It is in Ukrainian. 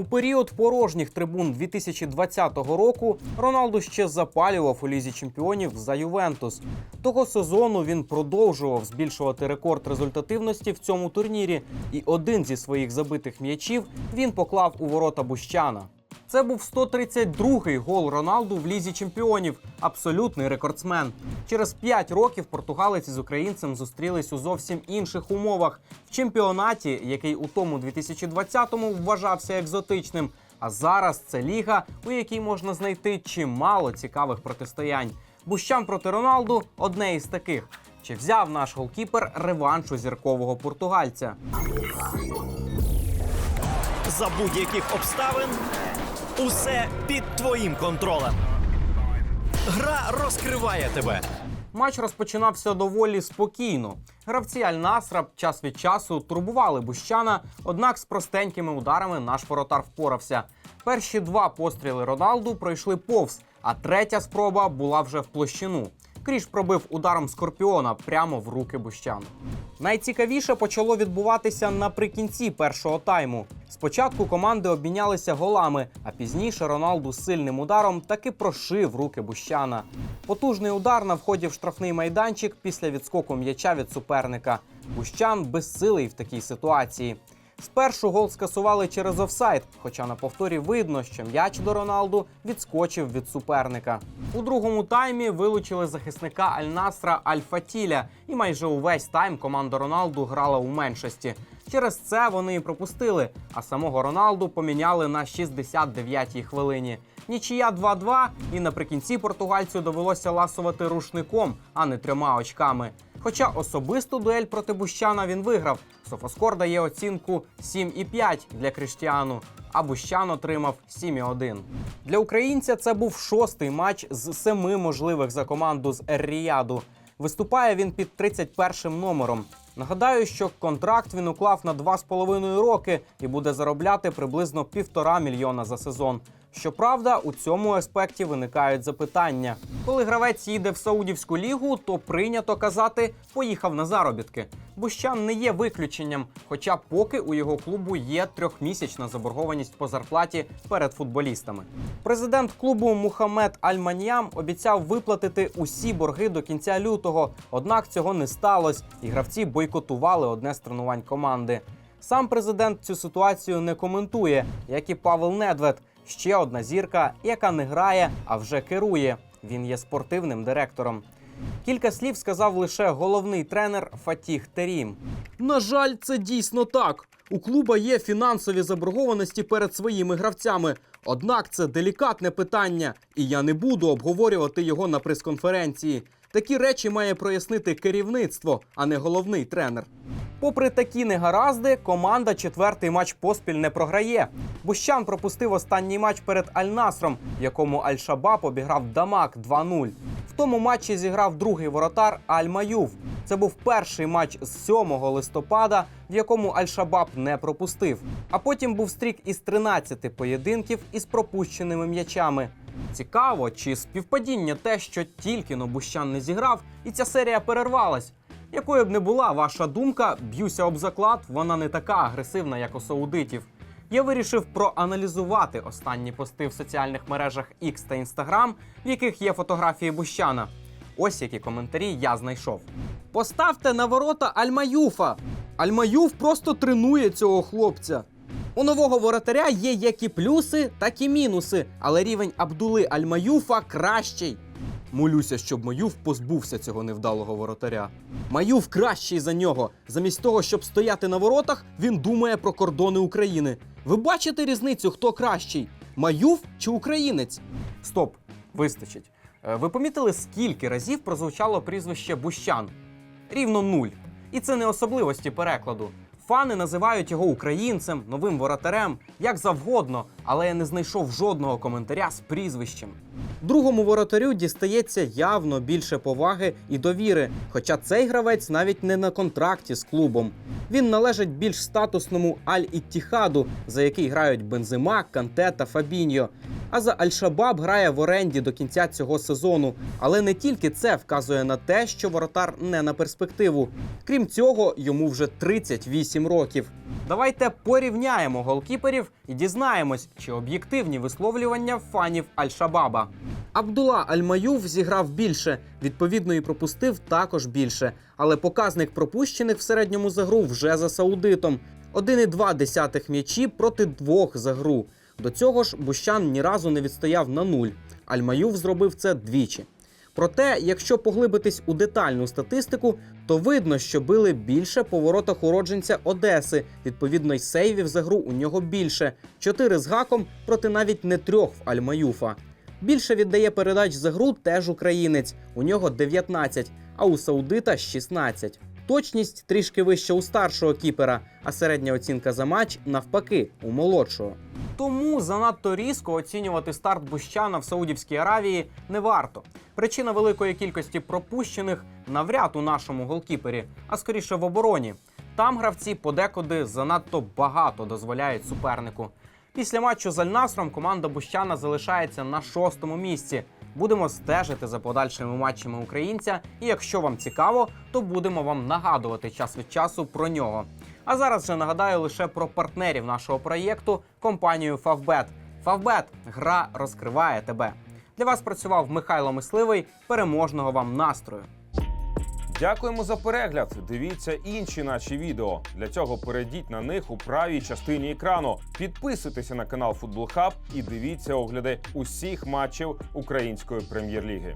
У період порожніх трибун 2020 року Роналду ще запалював у лізі чемпіонів за Ювентус. Того сезону він продовжував збільшувати рекорд результативності в цьому турнірі, і один зі своїх забитих м'ячів він поклав у ворота Бущана. Це був 132-й гол Роналду в лізі чемпіонів, абсолютний рекордсмен. Через 5 років португалець із українцем зустрілись у зовсім інших умовах в чемпіонаті, який у тому 2020-му вважався екзотичним. А зараз це ліга, у якій можна знайти чимало цікавих протистоянь. Бущан проти Роналду одне із таких. Чи взяв наш голкіпер реванш у зіркового португальця? За будь-яких обставин усе під твоїм контролем. Гра розкриває тебе. Матч розпочинався доволі спокійно. Гравці Аль-Насра час від часу турбували Бущана, однак з простенькими ударами наш воротар впорався. Перші два постріли Роналду пройшли повз, а третя спроба була вже в площину. Кріш пробив ударом скорпіона прямо в руки Бущану. Найцікавіше почало відбуватися наприкінці першого тайму. Спочатку команди обмінялися голами, а пізніше Роналду з сильним ударом таки прошив руки Бущана. Потужний удар на вході в штрафний майданчик після відскоку м'яча від суперника. Бущан безсилий в такій ситуації. Спершу гол скасували через офсайд, хоча на повторі видно, що м'яч до Роналду відскочив від суперника. У другому таймі вилучили захисника Аль-Насра Аль-Фатіля, і майже увесь тайм команда Роналду грала у меншості. Через це вони і пропустили, а самого Роналду поміняли на 69-й хвилині. Нічия 2-2, і наприкінці португальцю довелося ласувати рушником, а не трьома очками. Хоча особисту дуель проти Бущана він виграв. Софоскор дає оцінку 7,5 для Криштіану, а Бущан отримав 7,1. Для українця це був шостий матч з семи можливих за команду з Ер-Ріяду. Виступає він під 31 номером. Нагадаю, що контракт він уклав на 2,5 роки і буде заробляти приблизно півтора мільйона за сезон. Щоправда, у цьому аспекті виникають запитання. Коли гравець їде в Саудівську лігу, то прийнято казати поїхав на заробітки. Бущан не є виключенням, хоча поки у його клубу є трьохмісячна заборгованість по зарплаті перед футболістами. Президент клубу Мухаммед Аль-Маньям обіцяв виплатити усі борги до кінця лютого, однак цього не сталося, і гравці бойкотували одне з тренувань команди. Сам президент цю ситуацію не коментує, як і Павел Недвед, ще одна зірка, яка не грає, а вже керує. Він є спортивним директором. Кілька слів сказав лише головний тренер Фатіх Терім. На жаль, це дійсно так. У клуба є фінансові заборгованості перед своїми гравцями. Однак це делікатне питання, і я не буду обговорювати його на прес-конференції. Такі речі має прояснити керівництво, а не головний тренер. Попри такі негаразди, команда четвертий матч поспіль не програє. Бущан пропустив останній матч перед Аль-Насром, в якому Аль-Шабаб обіграв Дамак 2-0. В тому матчі зіграв другий воротар Аль-Маюв. Це був перший матч з 7 листопада, в якому Аль-Шабаб не пропустив. А потім був стрік із 13 поєдинків із пропущеними м'ячами. Цікаво, чи співпадіння те, що тільки но Бущан не зіграв, і ця серія перервалась. Якою б не була ваша думка, б'юся об заклад, вона не така агресивна, як у саудитів. Я вирішив проаналізувати останні пости в соціальних мережах X та Instagram, в яких є фотографії Бущана. Ось які коментарі я знайшов. Поставте на ворота Альмаюфа. Альмаюф просто тренує цього хлопця. У нового воротаря є як і плюси, так і мінуси, але рівень Абдули Альмаюфа кращий. Молюся, щоб Маюв позбувся цього невдалого воротаря. Маюв кращий за нього. Замість того, щоб стояти на воротах, він думає про кордони України. Ви бачите різницю, хто кращий? Маюв чи українець? Стоп, вистачить. Е, Ви помітили, скільки разів прозвучало прізвище Бущан? Рівно нуль. І це не особливості перекладу. Фани називають його українцем, новим воротарем, як завгодно, але я не знайшов жодного коментаря з прізвищем. Другому воротарю дістається явно більше поваги і довіри, хоча цей гравець навіть не на контракті з клубом. Він належить більш статусному Аль-Іттіхаду, за який грають Бензима, Канте та Фабіньо. А за Аль-Шабаб грає в оренді до кінця цього сезону. Але не тільки це вказує на те, що воротар не на перспективу. Крім цього, йому вже 38 років. Давайте порівняємо голкіперів і дізнаємось, чи об'єктивні висловлювання фанів Аль-Шабаба. Абдула Аль-Маюв зіграв більше, відповідно, і пропустив також більше. Але показник пропущених в середньому за гру вже за саудитом. 1,2 десятих м'ячі проти двох за гру. До цього ж Бущан ні разу не відстояв на нуль. Аль-Маюв зробив це двічі. Проте, якщо поглибитись у детальну статистику, то видно, що били більше по воротах уродженця Одеси. Відповідно, й сейвів за гру у нього більше чотири з гаком проти навіть не трьох в Аль-Маюфа. Більше віддає передач за гру теж українець. У нього 19, а у Саудита 16. Точність трішки вища у старшого кіпера, а середня оцінка за матч навпаки у молодшого. Тому занадто різко оцінювати старт Бущана в Саудівській Аравії не варто. Причина великої кількості пропущених навряд у нашому голкіпері, а скоріше в обороні. Там гравці подекуди занадто багато дозволяють супернику. Після матчу з Аль-Насром команда Бущана залишається на шостому місці. Будемо стежити за подальшими матчами українця, і якщо вам цікаво, то будемо вам нагадувати час від часу про нього. А зараз же нагадаю лише про партнерів нашого проєкту компанію Favbet. Favbet – гра розкриває тебе. Для вас працював Михайло Мисливий. Переможного вам настрою! Дякуємо за перегляд. Дивіться інші наші відео. Для цього перейдіть на них у правій частині екрану. Підписуйтеся на канал Футбол Хаб і дивіться огляди усіх матчів української прем'єр-ліги.